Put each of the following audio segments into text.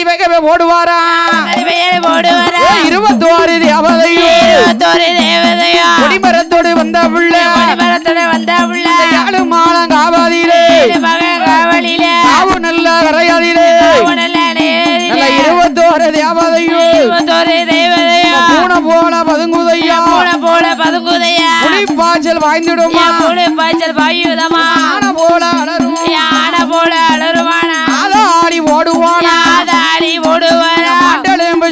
தெய்வகவே ஓடுவாரா இருபத்தோரு தேவதையோ கொடிமரத்தோடு வந்த பிள்ளை மரத்தோட வந்த உள்ள ஏழு மாலம் காவாதியிலே மகன் காவலில காவு நல்ல கரையாதியிலே உடல நல்ல இருபத்தோரு தேவதையோ தேவதையா பூனை போல பதுங்குதையா பூன போல பதுங்குதையா புலி பாய்ச்சல் வாய்ந்திடுமா பாய்ச்சல் பாயுதமா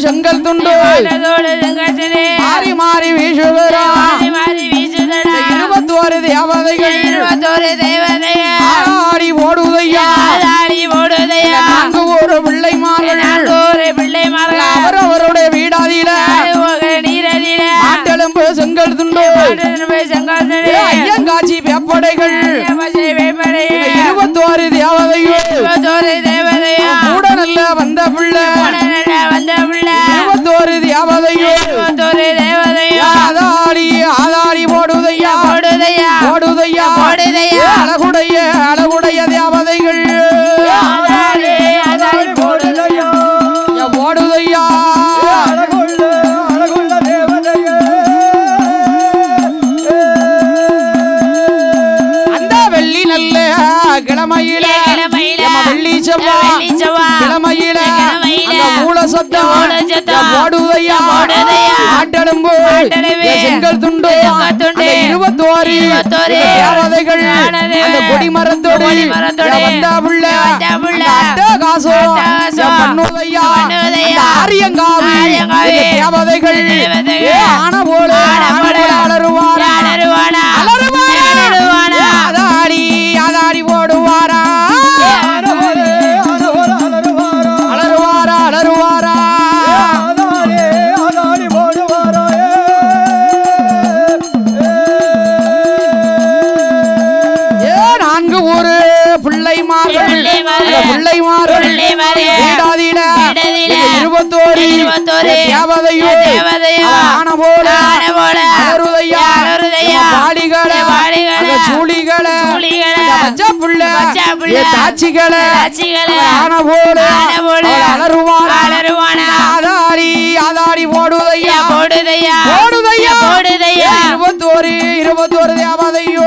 செங்கல் துண்டு. மாறி மாறி வீசுகிறா மாறி மாறி வீசுதடா இருபத்தோரு தேவதைகள். இருபத்தோரு தேவதையா ஆடி ஓடுதையா? யாதாடி ஓடுதையா? நான்கு ஒரு பிள்ளைமார்கள். நாங்கூரு பிள்ளை மகள் அவரவருடைய வீடாதியில. நீரதில ஆட்டெலும்பு செங்கல் துண்டு. செங்கத்திலே ஐயங்காட்சி வேப்படைகள். தேவதைகள் இருபத்தோரு தேவதையா ஆதாடி ஆதாடி ஓடுதையா ஓடுதையா ஓடுதையா ஓடுதையா. அழகுடைய அழகுடைய தேவதைகள். போடுதையா? ஓடுதையா அழகுள்ள அழகுள்ள தேவதையே. அந்த வெள்ளி நல்ல கிழமையில வெள்ளி செவ்வாய் கிழமையில மூல சத்தம் மூல ஆட்டெலும்பு. செங்கல் துண்டு. இருபத்தோரு. தேவதைகள். அந்த கொடி மரத்தோடு கொடி மரத்தோடு. வந்தா புள்ள வந்தா புள்ள. காசோ பண்ணுதையா. ஆரியங்காவி. தேவதைகள். ஆன போல ஆன சூழிகளை. புள்ள. ஏ தாச்சிகளை தாச்சிகளை. ஆன போல ஆன போல. அவள் அலறுவானா. அலறுவானா. ஆதாடி ஆதாடி ஓடுதையா போடுதையா. ஓடுதையா போடுதையா. ஏ இருபத்தோரு இருபத்தோரு தேவதையோ.